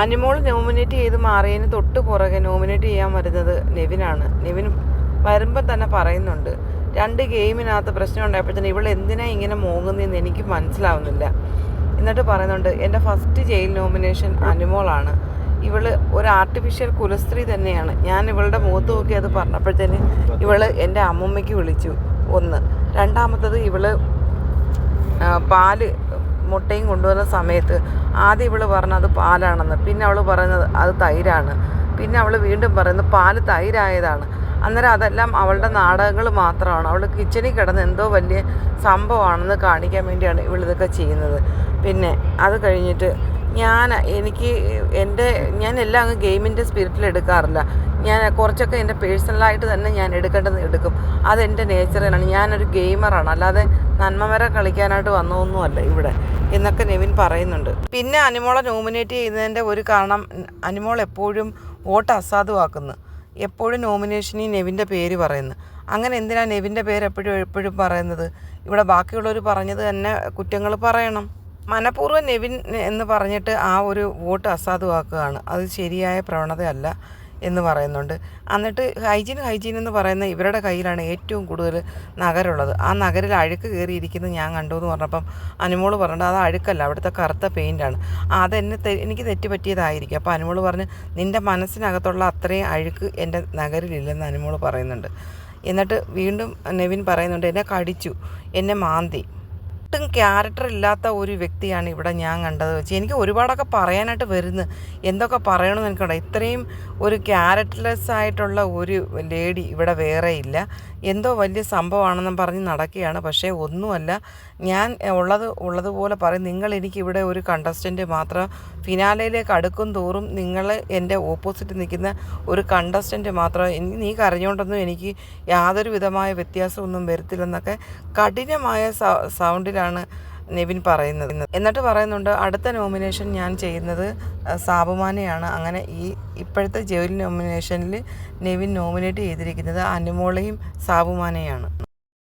Animol nominate ചെയ്ത് മാറിയതിന് തൊട്ട് പുറകെ നോമിനേറ്റ് ചെയ്യാൻ വരുന്നത് നെവിനാണ്. നെവിൻ വരുമ്പോൾ തന്നെ പറയുന്നുണ്ട് രണ്ട് ഗെയിമിനകത്ത് പ്രശ്നം ഉണ്ടായപ്പോഴത്തേന് ഇവൾ എന്തിനാ ഇങ്ങനെ മോങ്ങുന്നതെന്ന് എനിക്ക് മനസ്സിലാവുന്നില്ല. എന്നിട്ട് പറയുന്നുണ്ട് എന്റെ ഫസ്റ്റ് ജയിൽ നോമിനേഷൻ അനിമോളാണ്. ഇവൾ ഒരു ആർട്ടിഫിഷ്യൽ കുലസ്ത്രീ തന്നെയാണ്. ഞാൻ ഇവളുടെ മുഖത്ത് നോക്കി അത് പറഞ്ഞപ്പോഴത്തേന് ഇവൾ എന്റെ അമ്മമ്മയ്ക്ക് വിളിച്ചു. ഒന്ന്. രണ്ടാമത്തത് ഇവൾ പാൽ മുട്ടയും കൊണ്ടുവന്ന സമയത്ത് ആദ്യം ഇവൾ പറഞ്ഞത് പാലാണെന്ന്. പിന്നെ അവൾ പറയുന്നത് അത് തൈരാണ്. പിന്നെ അവൾ വീണ്ടും പറയുന്നത് പാൽ തൈരായതാണ്. അന്നേരം അതെല്ലാം അവളുടെ നാടകങ്ങൾ മാത്രമാണ്. അവൾ കിച്ചണിൽ കിടന്ന് എന്തോ വലിയ സംഭവമാണെന്ന് കാണിക്കാൻ വേണ്ടിയാണ് ഇവളിതൊക്കെ ചെയ്യുന്നത്. പിന്നെ അത് കഴിഞ്ഞിട്ട് ഞാൻ എനിക്ക് എന്റെ ഞാൻ എല്ലാം അങ്ങ് ഗെയിമിന്റെ സ്പിരിറ്റിൽ എടുക്കാറില്ല. ഞാൻ കുറച്ചൊക്കെ എന്റെ പേഴ്സണലായിട്ട് തന്നെ ഞാൻ എടുക്കേണ്ടത് എടുക്കും. അതെന്റെ നേച്ചറിലാണ് ഞാനൊരു ഗെയിമറാണ്. അല്ലാതെ നന്മ വരെ കളിക്കാനായിട്ട് വന്നതൊന്നുമല്ല ഇവിടെ. എന്നൊക്കെ നെവിൻ പറയുന്നുണ്ട്. പിന്നെ അനിമോളെ നോമിനേറ്റ് ചെയ്യുന്നതിന്റെ ഒരു കാരണം അനിമോൾ എപ്പോഴും വോട്ട് അസാധുവാക്കുന്നു. എപ്പോഴും നോമിനേഷനിൽ നെവിന്റെ പേര് പറയുന്നു. അങ്ങനെ എന്തിനാണ് നെവിന്റെ പേര് എപ്പോഴും എപ്പോഴും പറയുന്നത്? ഇവിടെ ബാക്കിയുള്ളവർ പറഞ്ഞത് തന്നെ കുറ്റങ്ങൾ പറയണം. മനഃപൂർവം നെവിൻ എന്ന് പറഞ്ഞിട്ട് ആ ഒരു വോട്ട് അസാധുവാക്കുകയാണ്. അത് ശരിയായ പ്രവണതയല്ല. എന്ന് പറയുന്നുണ്ട്. എന്നിട്ട് ഹൈജീൻ ഹൈജീൻ എന്ന് പറയുന്ന ഇവരുടെ കയ്യിലാണ് ഏറ്റവും കൂടുതൽ നഗരമുള്ളത് ആ നഗരിൽ അഴുക്ക് കയറിയിരിക്കുന്നത് ഞാൻ കണ്ടു എന്ന് പറഞ്ഞപ്പം അനുമോൾ പറഞ്ഞിട്ട് അത് അഴുക്കല്ല അവിടുത്തെ കറുത്ത പെയിന്റാണ് അതെന്നെ എനിക്ക് തെറ്റ് പറ്റിയതായിരിക്കും അപ്പോൾ അനുമോൾ പറഞ്ഞ് നിന്റെ മനസ്സിനകത്തുള്ള അത്രയും അഴുക്ക് എന്റെ നഗരിലില്ലെന്ന് അനുമോൾ പറയുന്നുണ്ട്. എന്നിട്ട് വീണ്ടും നെവിൻ പറയുന്നുണ്ട് എന്നെ കടിച്ചു എന്നെ മാന്തി. ഒട്ടും ക്യാരക്ടർ ഇല്ലാത്ത ഒരു വ്യക്തിയാണ് ഇവിടെ ഞാൻ കണ്ടത്. വെച്ച് എനിക്ക് ഒരുപാടൊക്കെ പറയാനായിട്ട് വരുന്നു. എന്തൊക്കെ പറയണമെന്ന് എനിക്കുണ്ട് ഇത്രയും ഒരു ക്യാരക്ടർലെസ് ആയിട്ടുള്ള ഒരു ലേഡി ഇവിടെ വേറെ ഇല്ല. എന്തോ വലിയ സംഭവമാണെന്നും പറഞ്ഞ് നടക്കുകയാണ്. പക്ഷേ ഒന്നുമല്ല. ഞാൻ ഉള്ളത് ഉള്ളതുപോലെ പറയും. നിങ്ങൾ എനിക്കിവിടെ ഒരു കണ്ടസ്റ്റന്റ് മാത്രം ഫിനാലയിലേക്ക് അടുക്കും തോറും നിങ്ങൾ എന്റെ ഓപ്പോസിറ്റ് നിൽക്കുന്ന ഒരു കണ്ടസ്റ്റന്റ് മാത്രം. നീ കരഞ്ഞുകൊണ്ടൊന്നും എനിക്ക് യാതൊരു വിധമായ വ്യത്യാസമൊന്നും വരത്തില്ലെന്നൊക്കെ കഠിനമായ സൗണ്ടിലാണ് നെവിൻ പറയുന്നത്. എന്നിട്ട് പറയുന്നുണ്ട് അടുത്ത നോമിനേഷൻ ഞാൻ ചെയ്യുന്നത് സാബുമാനെയാണ്. അങ്ങനെ ഈ ഇപ്പോഴത്തെ ജോലി നോമിനേഷനിൽ നെവിൻ നോമിനേറ്റ് ചെയ്തിരിക്കുന്നത് അനുമോളയും സാബുമാനെയാണ്.